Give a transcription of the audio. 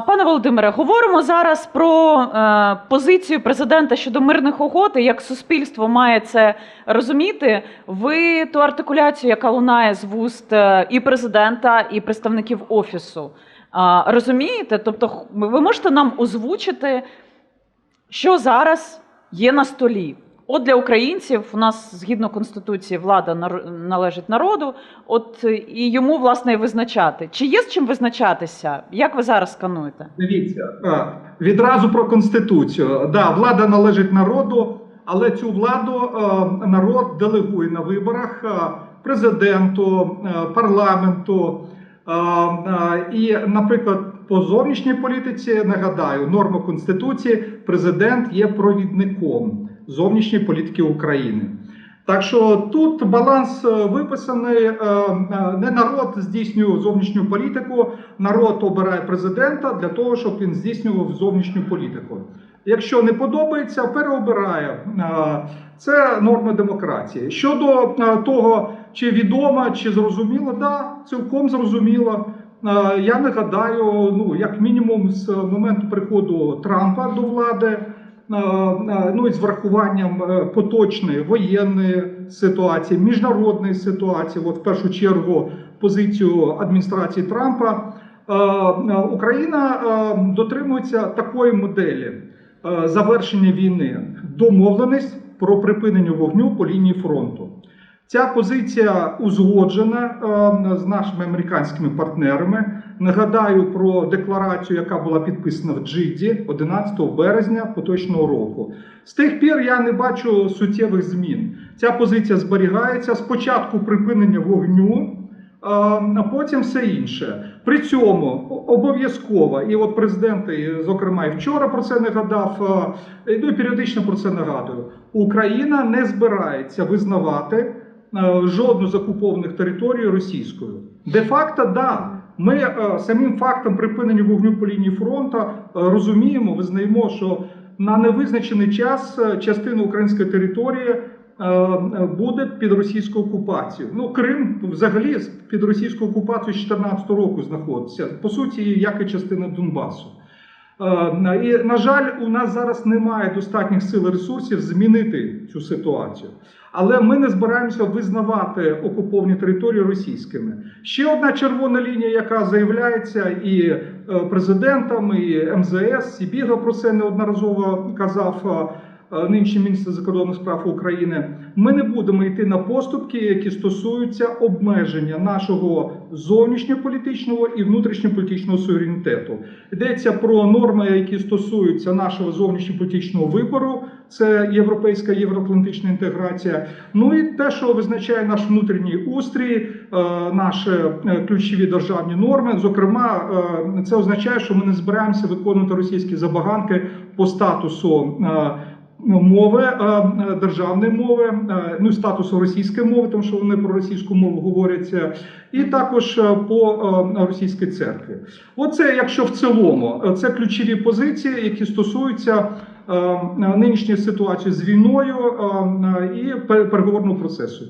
Пане Володимире, говоримо зараз про е, позицію президента щодо мирних угод і як суспільство має це розуміти. Ви ту артикуляцію, яка лунає з вуст е, і президента, і представників офісу, а, розумієте? Тобто, ви можете нам озвучити, що зараз є на столі? От для українців у нас згідно конституції влада належить народу. От е, і йому власне визначати. Чи є з чим визначатися? Як ви зараз скануєте? Дивіться, е, відразу про конституцію. Да, влада належить народу, але цю владу е, народ делегує на виборах президенту, парламенту. І, наприклад, по зовнішній політиці нагадаю, норма конституції: президент є провідником зовнішньої політики України. Так що тут баланс е, виписаний. е, е, Не народ здійснює зовнішню політику, народ обирає президента для того, щоб він здійснював зовнішню політику. Якщо не подобається, переобирає. Це норма демократії. Щодо того, чи відомо, чи зрозуміло, да, цілком зрозуміло. Я нагадаю, ну як мінімум, з моменту приходу Трампа до влади. Е, е, Ну з врахуванням е, поточної воєнної ситуації, міжнародної ситуації, от в першу чергу позицію адміністрації Трампа, Україна дотримується такої моделі завершення війни, домовленість про припинення вогню по лінії фронту. Ця позиція узгоджена е, з нашими американськими партнерами. Нагадаю про декларацію, яка була підписана в Джиді 11 березня поточного року. З тих пір я не бачу суттєвих змін. Ця позиція зберігається спочатку припинення вогню. е, А потім все інше. При цьому обов'язково, і от президент, зокрема, і вчора про це нагадав, е, ну і періодично про це нагадую. Україна не збирається визнавати жодну з окупованих територій російською. Де-факто, да. Ми е, самим фактом припинення вогню по лінії фронту е, розуміємо, визнаємо, що на невизначений час е, частина української території е, е, буде під російською окупацією. Ну, Крим взагалі під російською окупацією з 2014 року знаходиться, по суті, як і частина Донбасу. Е, І, на жаль, у нас зараз немає достатніх сил і ресурсів змінити цю ситуацію. Але ми не збираємося визнавати окуповані території російськими. Ще одна червона лінія, яка заявляється і е, президентом, і МЗС, і Біга про це неодноразово казав. Е, е, міністр закордонних справ України, ми не будемо йти на поступки, які стосуються обмеження нашого зовнішньополітичного і внутрішньополітичного суверенітету. Йдеться про норми, які стосуються нашого зовнішньополітичного вибору, це європейська євроатлантична інтеграція. Ну і те, що визначає наш внутрішній устрій, е, наші е, ключові державні норми. Зокрема, це означає, що ми не збираємося виконувати російські забаганки по статусу. Е, Мови е, е, державної мови, е, ну і статусу російської мови, тому що вони про російську мову говоряться, і також е, по е, російській церкві. Оце, якщо в цілому, е, це ключові позиції, які стосуються е, нинішньої ситуації з війною е, е, і переговорного процесу.